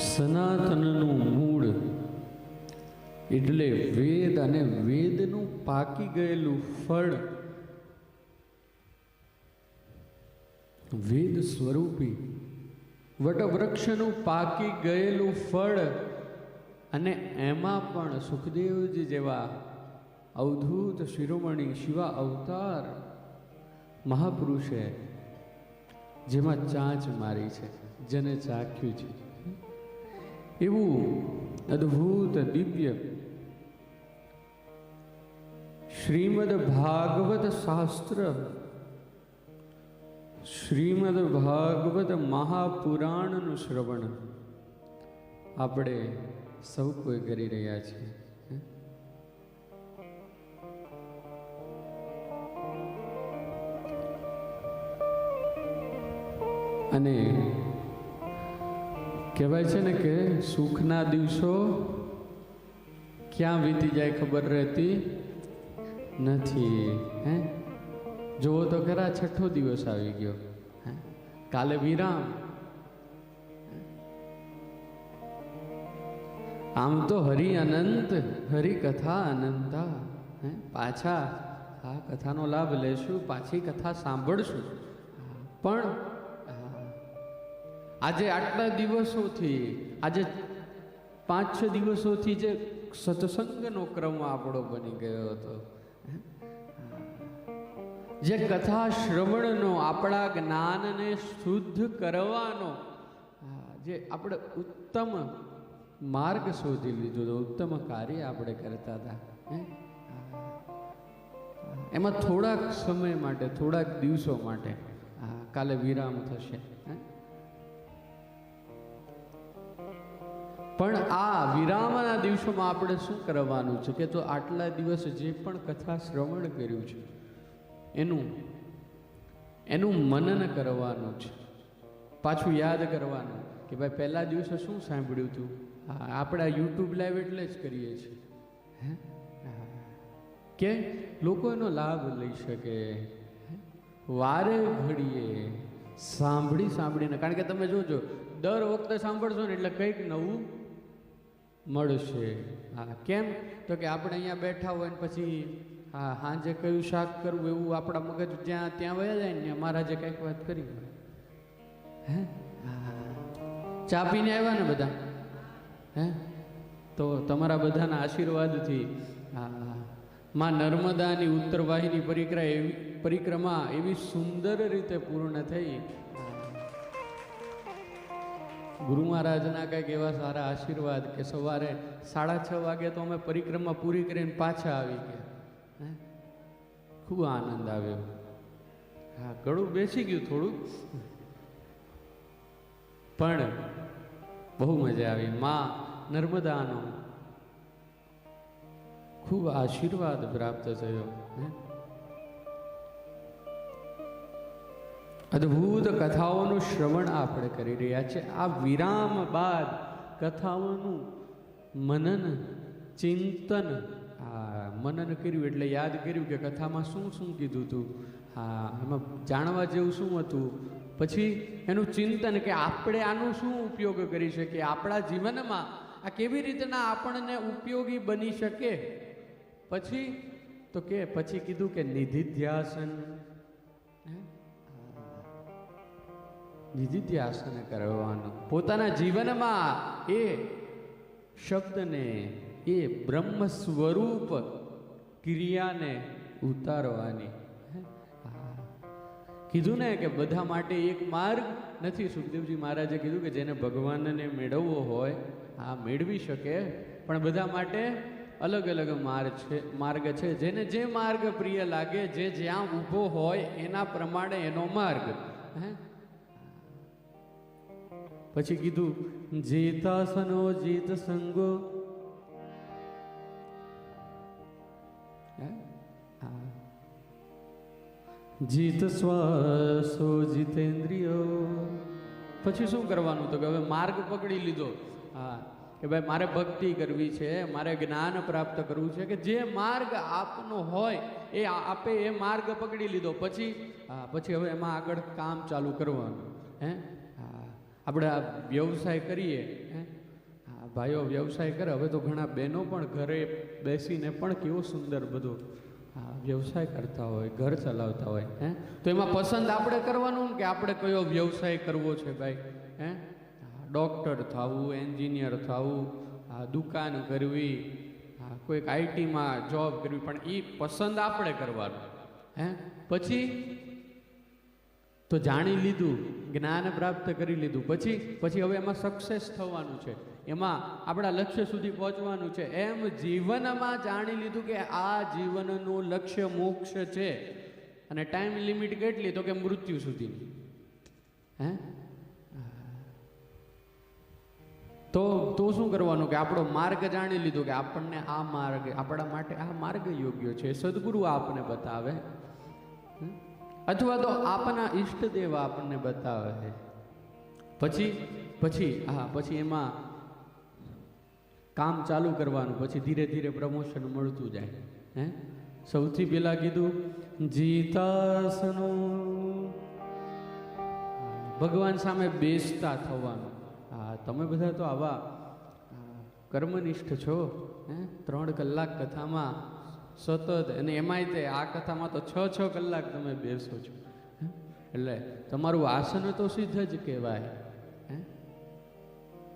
સનાતનનું મૂળ એટલે વેદ અને વેદનું પાકી ગયેલું ફળ. વેદ સ્વરૂપી. વટવૃક્ષનું પાકી ગયેલું ફળ અને એમાં પણ સુખદેવજી જેવા અવધૂત શિરોમણી શિવા અવતાર મહાપુરુષે જેમાં ચાંચ મારી છે, જેને ચાખ્યું છે. એવું અદ્ભુત દિવ્ય શ્રીમદ ભાગવત શાસ્ત્ર, શ્રીમદ ભાગવત મહાપુરાણનું શ્રવણ આપણે સૌ કોઈ કરી રહ્યા છીએ અને કહેવાય છે ને કે સુખના દિવસો ક્યાં વીતી જાય ખબર રહેતી નથી, હે? જુઓ તો ખરા છઠ્ઠો દિવસ આવી ગયો, હે? કાલે વિરામ. આમ તો હરિ અનંત, હરિ કથા અનંતા, હે? પાછા આ કથાનો લાભ લેશું, પાછી કથા સાંભળશું. પણ આજે આટલા દિવસોથી, આજે પાંચ છ દિવસોથી જે સત્સંગનો ક્રમ આપણો બની ગયો હતો. જે કથા શ્રવણનો, આપણા જ્ઞાનને શુદ્ધ કરવાનો જે આપણે ઉત્તમ માર્ગ શોધી લીધો હતો, ઉત્તમ કાર્ય આપણે કરતા હતા એમાં થોડાક સમય માટે, થોડાક દિવસો માટે કાલે વિરામ થશે પણ આ વિરામના દિવસોમાં આપણે શું કરવાનું છે કે તો આટલા દિવસ જે પણ કથા શ્રવણ કર્યું છે, એનું એનું મનન કરવાનું છે. પાછું યાદ કરવાનું કે ભાઈ પહેલા દિવસે શું સાંભળ્યું હતું આપણે યુટ્યુબ લાઈવ એટલે જ કરીએ છીએ. કે લોકો એનો લાભ લઈ શકે. વારે ઘડીએ સાંભળી સાંભળીને, કારણ કે તમે જોજો, દર વખતે સાંભળશો ને એટલે કંઈક નવું મળશે. હા, કેમ? તો કે આપણે અહીંયા બેઠા હોય ને પછી, હા સાંજે કયું શાક કરવું એવું આપણા મગજ જ્યાં ત્યાં વયા જાય ને મહારાજે કંઈક વાત કરી હે? ચા પીને આવ્યા ને બધા? હે? તો તમારા બધાના આશીર્વાદથી, હા માં નર્મદાની ઉત્તર વાહિની પરિક્રમા એવી પરિક્રમા એવી સુંદર રીતે પૂર્ણ થઈ. ગુરુ મહારાજના કંઈક એવા સારા આશીર્વાદ કે સવારે સાડા છ વાગે તો અમે પરિક્રમા પૂરી કરીને પાછા આવી ગયા. ખૂબ આનંદ આવ્યો. હા, ગળું બેસી ગયું થોડું પણ બહુ મજા આવી. માં નર્મદાનો ખૂબ આશીર્વાદ પ્રાપ્ત થયો. હે? અદ્ભુત કથાઓનું શ્રવણ આપણે કરી રહ્યા છે. આ વિરામ બાદ કથાઓનું મનન, ચિંતન આ મનન કર્યું એટલે યાદ કર્યું કે કથામાં શું શું કીધું હતું હા, એમાં જાણવા જેવું શું હતું? પછી એનું ચિંતન કે આપણે આનો શું ઉપયોગ કરી શકીએ? આપણા જીવનમાં આ કેવી રીતના આપણને ઉપયોગી બની શકે? પછી તો કે, પછી કીધું કે નિધિધ્યાસન. નિધિધ્યાસન કરવાનું. પોતાના જીવનમાં એ શબ્દને, એ બ્રહ્મ સ્વરૂપ ક્રિયાને ઉતારવાની. કીધું ને કે બધા માટે એક માર્ગ નથી. સુખદેવજી મહારાજે કીધું કે જેને ભગવાનને મેળવવો હોય, આ મેળવી શકે. પણ બધા માટે અલગ અલગ માર્ગ છે માર્ગ છે. જેને જે માર્ગ પ્રિય લાગે, જે જ્યાં ઊભો હોય, એના પ્રમાણે એનો માર્ગ. હે? પછી કીધું જીતાસનો જીત સંગો. જીત શ્વાસો જીતેન્દ્રિયો. પછી શું કરવાનું તો કે હવે માર્ગ પકડી લીધો. હા. કે ભાઈ મારે ભક્તિ કરવી છે, મારે જ્ઞાન પ્રાપ્ત કરવું છે, કે જે માર્ગ આપનો હોય, એ આપે એ માર્ગ પકડી લીધો. પછી, હા, પછી હવે એમાં આગળ કામ ચાલુ કરવાનું. હે હા? આપણે આ વ્યવસાય કરીએ ભાઈઓ વ્યવસાય કરે, હવે તો ઘણા બહેનો પણ ઘરે બેસીને પણ કેવો સુંદર બધો વ્યવસાય કરતા હોય, ઘર ચલાવતા હોય, હે? તો એમાં પસંદ આપણે કરવાનું કે આપણે કયો વ્યવસાય કરવો છે ભાઈ, હે? ડૉક્ટર થવું, એન્જિનિયર થવું દુકાન કરવી કોઈક આઈટીમાં જોબ કરવી, પણ એ પસંદ આપણે કરવાનું, હે? પછી તો જાણી લીધું, જ્ઞાન પ્રાપ્ત કરી લીધું. પછી પછી હવે એમાં સક્સેસ થવાનું છે. એમાં આપણા લક્ષ્ય સુધી પહોંચવાનું છે. એમ જીવનમાં જાણી લીધું કે આ જીવનનું લક્ષ્ય મોક્ષ છે. અને ટાઈમ લિમિટ કેટલી? તો કે મૃત્યુ સુધીની હે? તો તો શું કરવાનું? કે આપણો માર્ગ જાણી લીધો કે આપણને આ માર્ગ, આપણા માટે આ માર્ગ યોગ્ય છે. સદગુરુ આપને બતાવે? અથવા તો આપના ઈષ્ટદેવ આપણને બતાવે છે. પછી પછી, હા, પછી એમાં કામ ચાલુ કરવાનું, પછી ધીરે ધીરે પ્રમોશન મળતું જાય. હે? સૌથી પહેલાં કીધું જીતાસનું ભગવાન સામે બેસતા થવાનું. હા, તમે બધા તો આવા કર્મનિષ્ઠ છો, હે? ત્રણ કલાક કથામાં સતત. અને એમાંય તે આ કથામાં તો છ છ કલાક તમે બેસો છો. એટલે તમારું આસન તો સિદ્ધ જ કહેવાય.